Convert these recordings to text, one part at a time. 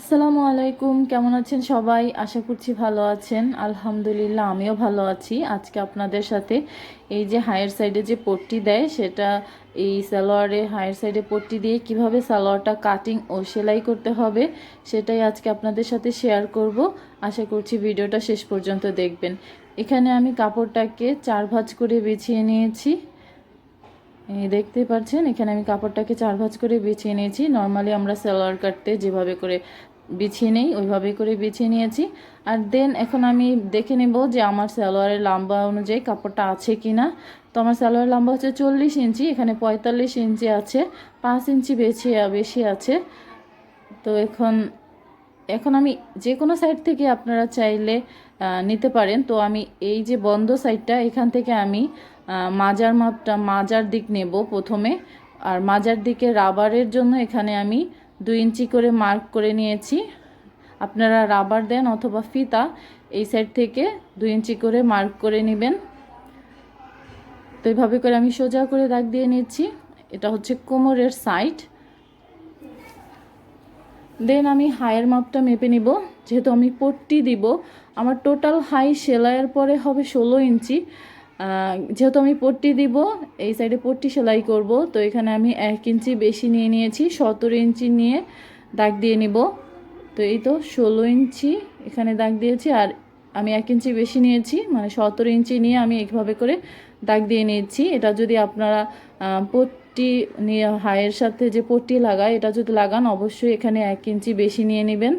আসসালামু আলাইকুম, কেমন আছেন সবাই? আশা করছি ভালো আছেন। আলহামদুলিল্লাহ, আমিও ভালো আছি। আজকে আপনাদের সাথে এই যে হায়ার সাইডে যে পট্টি দেয়, সেটা এই সালোয়ারে, হায়ার সাইডে পট্টি দিয়ে কীভাবে সালোয়ারটা কাটিং ও সেলাই করতে হবে, সেটাই আজকে আপনাদের সাথে শেয়ার করব। আশা করছি ভিডিওটা শেষ পর্যন্ত দেখবেন। এখানে আমি কাপড়টাকে চার ভাঁজ করে বিছিয়ে নিয়েছি। দেখতে পাচ্ছেন, এখানে আমি কাপড়টাকে চার ভাঁজ করে বিছিয়ে নিয়েছি। নর্মালি আমরা সালোয়ার কাটতে যেভাবে করে বিছিয়ে নেই ওইভাবে করে বিছিয়ে নিয়েছি। আর দেন এখন আমি দেখে নেব যে আমার সালোয়ারের লম্বা অনুযায়ী কাপড়টা আছে কি না তো আমার সালোয়ার লম্বা হচ্ছে চল্লিশ ইঞ্চি, এখানে পঁয়তাল্লিশ ইঞ্চি আছে, পাঁচ ইঞ্চি বেশি বেশি আছে। তো এখন এখন আমি যে কোনো সাইড থেকে আপনারা চাইলে নিতে পারেন। তো আমি এই যে বন্ধ সাইডটা এখান থেকে আমি মাজার মাপটা, মাজার দিক নেব প্রথমে। আর মাজার দিকে রাবারের জন্য এখানে আমি দুই ইঞ্চি করে মার্ক করে নিয়েছি। আপনারা রাবার দেন অথবা ফিতা, এই সাইড থেকে দুই ইঞ্চি করে মার্ক করে নেবেন। তো এইভাবে করে আমি সোজা করে দাগ দিয়ে নিচ্ছি। এটা হচ্ছে কোমরের সাইড। দেন আমি হায়ের মাপটা মেপে নিব। যেহেতু আমি পট্টি দিব, আমার টোটাল হাই সেলাইয়ের পরে হবে ষোলো ইঞ্চি। যেহেতু আমি পট্টি দিব, এই সাইডে পট্টি সেলাই করব, তো এখানে আমি এক ইঞ্চি বেশি নিয়ে নিয়েছি, সতেরো ইঞ্চি নিয়ে দাগ দিয়ে নিব। তো এই তো ষোলো ইঞ্চি এখানে দাগ দিয়েছি, আর আমি এক ইঞ্চি বেশি নিয়েছি মানে সতেরো ইঞ্চি নিয়ে আমি এইভাবে করে দাগ দিয়ে নিয়েছি। এটা যদি আপনারা পট্টি নিয়ে হায়ের সাথে যে পট্টি লাগায়, এটা যদি লাগান, অবশ্যই এখানে এক ইঞ্চি বেশি নিয়ে নেবেন।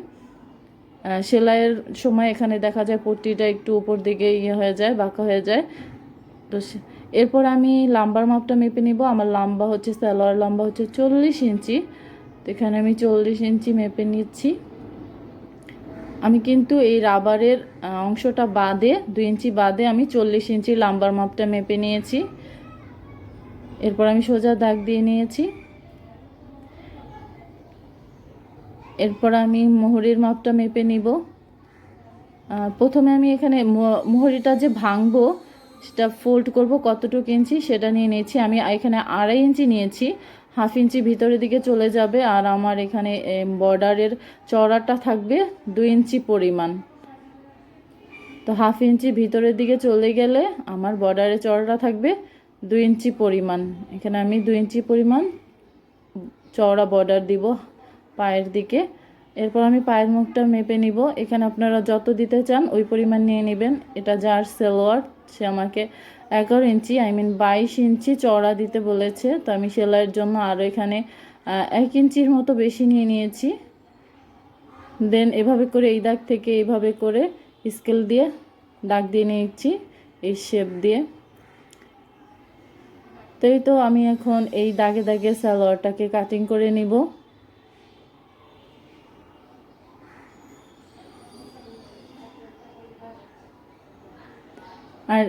সেলাইয়ের সময় এখানে দেখা যায় পট্টিটা একটু উপর দিকে ইয়ে হয়ে যায়, বাঁকা হয়ে যায়। তো এরপর আমি লাম্বার মাপটা মেপে নিব। আমার লম্বা হচ্ছে সালোয়ার লম্বা হচ্ছে চল্লিশ ইঞ্চি। তো এখানে আমি চল্লিশ ইঞ্চি মেপে নিচ্ছি। আমি কিন্তু এই রাবারের অংশটা বাদে, দুই ইঞ্চি বাদে আমি চল্লিশ ইঞ্চি লাম্বার মাপটা মেপে নিয়েছি। এরপর আমি সোজা দাগ দিয়ে নিয়েছি। এরপর আমি মোহরির মাপটা মেপে নিব। প্রথমে আমি এখানে মোহরিটা যে ভাঙবো সেটা ফোল্ড করব, কতটুকু ইঞ্চি সেটা নিয়ে নিয়েছি। আমি এখানে আড়াই ইঞ্চি নিয়েছি হাফ ইঞ্চি ভিতরের দিকে চলে যাবে আর আমার এখানে বর্ডারের চড়াটা থাকবে দুই ইঞ্চি পরিমাণ। তো হাফ ইঞ্চি ভিতরের দিকে চলে গেলে আমার বর্ডারের চড়াটা থাকবে দুই ইঞ্চি পরিমাণ। এখানে আমি দুই ইঞ্চি পরিমাণ চওড়া বর্ডার দিব পায়ের দিকে। এরপর আমি পায়ের মুখটা মেপে নিব। এখানে আপনারা যত দিতে চান, ওই পরিমাণ নিয়ে নেবেন। এটা যার সেলোয়ার, সে আমাকে এগারো ইঞ্চি আই মিন বাইশ ইঞ্চি চওড়া দিতে বলেছে। তো আমি সেলাইয়ের জন্য আরও এখানে এক ইঞ্চির মতো বেশি নিয়ে নিয়েছি। দেন এভাবে করে এই দাগ থেকে এইভাবে করে স্কেল দিয়ে দাগ দিয়ে নিয়েছি, এই শেপ দিয়ে। তো এই তো আমি এখন এই দাগে দাগে সালোয়ারটাকে কাটিং করে নিব। আর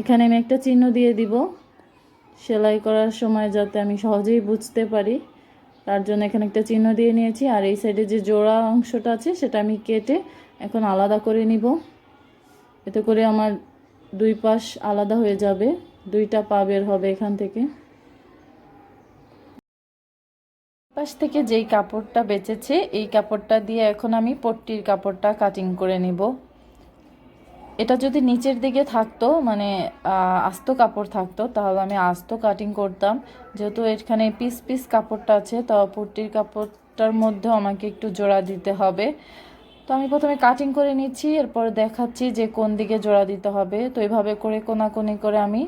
এখানে আমি একটা চিহ্ন দিয়ে দিব, সেলাই করার সময় যাতে আমি সহজেই বুঝতে পারি। তার জন্য এখানে একটা চিহ্ন দিয়ে নিয়েছি, আর এই সাইডে যে জোড়া অংশটা আছে সেটা আমি কেটে এখন আলাদা করে নিব। এতে করে আমার দুই পাশ আলাদা হয়ে যাবে, দুইটা পা বের হবে এখান থেকে। পাশ থেকে যেই কাপড়টা বেঁচেছে, এই কাপড়টা দিয়ে এখন আমি পট্টির কাপড়টা কাটিং করে নিব। এটা যদি নিচের দিকে থাকতো মানে আস্ত কাপড় থাকতো, তাহলে আমি আস্ত কাটিং করতাম। যেহেতু এখানে পিস পিস কাপড়টা আছে, তো পট্টির কাপড়টার মধ্যেও আমাকে একটু জোড়া দিতে হবে। তো আমি প্রথমে কাটিং করে নিচ্ছি, এরপর দেখাচ্ছি যে কোন দিকে জোড়া দিতে হবে। তো এইভাবে করে কোনাকুনি করে আমি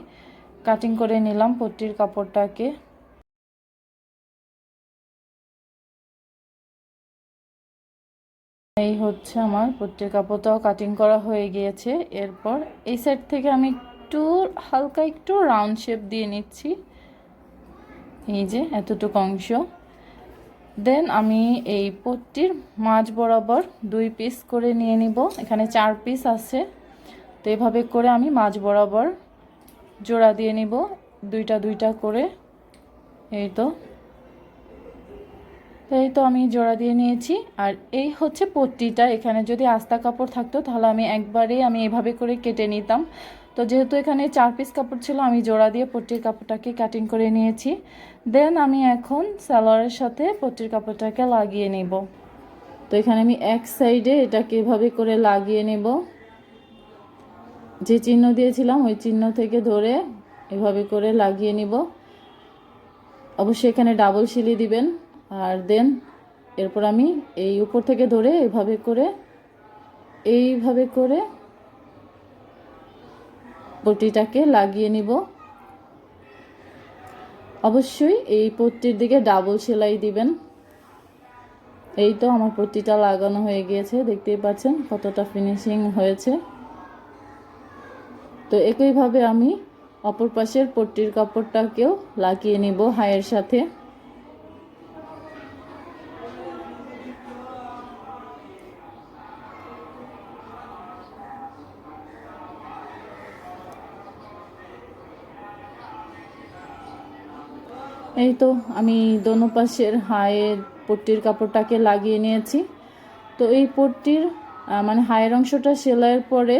কাটিং করে নিলাম পট্টির কাপড়টাকে। এই হচ্ছে আমার পট্টির কাপড়টাও কাটিং করা হয়ে গিয়েছে। এরপর এই সাইড থেকে আমি একটু, হালকা একটু রাউন্ড শেপ দিয়ে নিচ্ছি। এই যে এতটুকু অংশ। দেন আমি এই পট্টির মাঝ বরাবর দুই পিস করে নিয়ে নিব। এখানে চার পিস আছে। তো এভাবে করে আমি মাঝ বরাবর জোড়া দিয়ে নিব। দুইটা দুইটা করে। এই তো এই তো আমি জোড়া দিয়ে নিয়েছি। আর এই হচ্ছে পট্টিটা। এখানে যদি আস্তা কাপড় থাকতো, তাহলে আমি একবারেই আমি এভাবে করে কেটে নিতাম। তো যেহেতু এখানে চার পিস কাপড় ছিল, আমি জোড়া দিয়ে পট্টির কাপড়টাকে কাটিং করে নিয়েছি। দেন আমি এখন সালোয়ারের সাথে পট্টির কাপড়টাকে লাগিয়ে নেব। তো এখানে আমি এক সাইডে এটাকে এভাবে করে লাগিয়ে নেব। যে চিহ্ন দিয়েছিলাম, ওই চিহ্ন থেকে ধরে এভাবে করে লাগিয়ে নিব। অবশ্যই এখানে ডাবল সিলি দিবেন। আর দেন এরপর আমি এই উপর থেকে ধরে এভাবে করে, এইভাবে করে পট্টিটাকে লাগিয়ে নিব। অবশ্যই এই পট্টির দিকে ডাবল সেলাই দিবেন। এই তো আমার পট্টিটা লাগানো হয়ে গিয়েছে, দেখতেই পাচ্ছেন কতটা ফিনিশিং হয়েছে। তো একইভাবে আমি অপর পাশের পট্টির কাপড়টাকেও লাগিয়ে নিব হায়ের সাথে। এই তো আমি দোনো পাশের হায়ের পট্টির কাপড়টাকে লাগিয়ে নিয়েছি। তো এই পট্টির মানে হায়ের অংশটা সেলাইয়ের পরে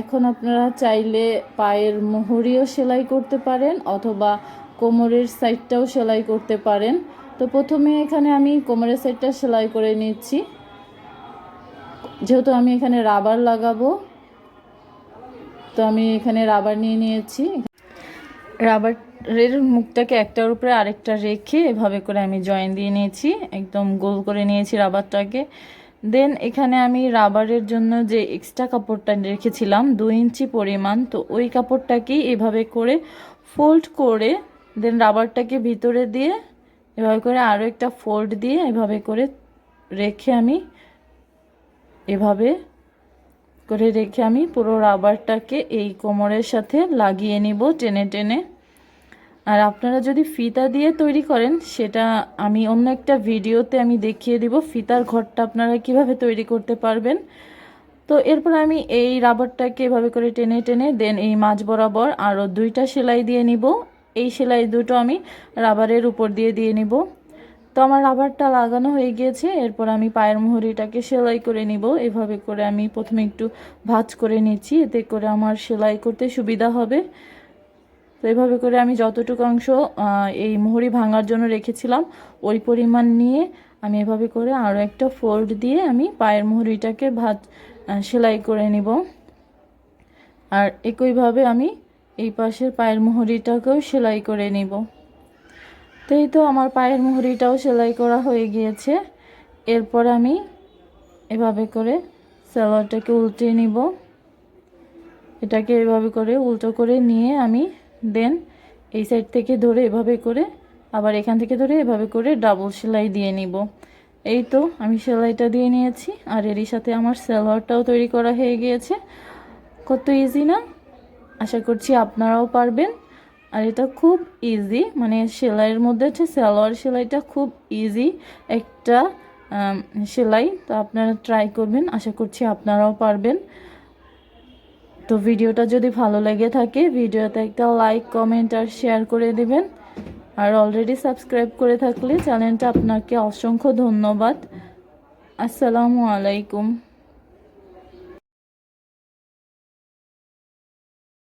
এখন আপনারা চাইলে পায়ের মোহরিও সেলাই করতে পারেন অথবা কোমরের সাইডটাও সেলাই করতে পারেন। তো প্রথমে এখানে আমি কোমরের সাইডটা সেলাই করে নিচ্ছি। যেহেতু আমি এখানে রাবার লাগাবো, তো আমি এখানে রাবার নিয়ে নিয়েছি। রাবারের মুখটাকে একটার উপরে আরেকটা রেখে এভাবে করে আমি জয়েন দিয়ে নিয়েছি, একদম গোল করে নিয়েছি রাবারটাকে। দেন এখানে আমি রাবারের জন্য যে এক্সট্রা কাপড়টা রেখেছিলাম, দু ইঞ্চি পরিমাণ, তো ওই কাপড়টাকেই এভাবে করে ফোল্ড করে দেন রাবারটাকে ভিতরে দিয়ে এভাবে করে আরও একটা ফোল্ড দিয়ে এভাবে করে রেখে আমি এভাবে করে রেখে আমি পুরো রাবারটাকে এই কোমরের সাথে লাগিয়ে নিব টেনে টেনে। আর আপনারা যদি ফিতা দিয়ে তৈরি করেন, সেটা আমি অন্য একটা ভিডিওতে আমি দেখিয়ে দিব, ফিতার ঘরটা আপনারা কীভাবে তৈরি করতে পারবেন। তো এরপর আমি এই রাবারটাকে এভাবে করে টেনে টেনে, দেন এই মাঝ বরাবর আরও দুইটা সেলাই দিয়ে নিব। এই সেলাই দুটো আমি রাবারের উপর দিয়ে দিয়ে নিব। তো আমার রাবারটা লাগানো হয়ে গিয়েছে, এরপর আমি পায়ের মুহুরিটাকে সেলাই করে নিব। এভাবে করে আমি প্রথমে একটু ভাঁজ করে নিচ্ছি, এতে করে আমার সেলাই করতে সুবিধা হবে। তো এভাবে করে আমি যতটুকু অংশ এই মুহুরি ভাঙার জন্য রেখেছিলাম, ওই পরিমাণ নিয়ে আমি এভাবে করে আরও একটা ফোল্ড দিয়ে আমি পায়ের মুহুরিটাকে ভাত সেলাই করে নিব। আর একইভাবে আমি এই পাশের পায়ের মুহুরিটাকেও সেলাই করে নিব। তো এই তো আমার পায়ের মুহুরিটাও সেলাই করা হয়ে গিয়েছে। এরপর আমি এভাবে করে সালোয়ারটাকে উল্টে নিব। এটাকে এভাবে করে উল্টো করে নিয়ে আমি দেন এই সাইড থেকে ধরে এভাবে করে, আবার এখান থেকে ধরে এভাবে করে ডাবল সেলাই দিয়ে নিব। এই তো আমি সেলাইটা দিয়ে নিয়েছি, আর এরই সাথে আমার সালোয়ারটাও তৈরি করা হয়ে গিয়েছে। কত ইজি না? আশা করছি আপনারাও পারবেন। আর এটা খুব ইজি মানে সেলাইয়ের মধ্যে হচ্ছে সালোয়ার সেলাইটা খুব ইজি একটা সেলাই। তো আপনারা ট্রাই করবেন, আশা করছি আপনারাও পারবেন। তো ভিডিওটা যদি ভালো লেগে থাকে, ভিডিওতে একটা লাইক কমেন্ট আর শেয়ার করে দিবেন। আর অলরেডি সাবস্ক্রাইব করে থাকলে চ্যানেলটা আপনাকে অসংখ্য ধন্যবাদ। আসসালামু আলাইকুম।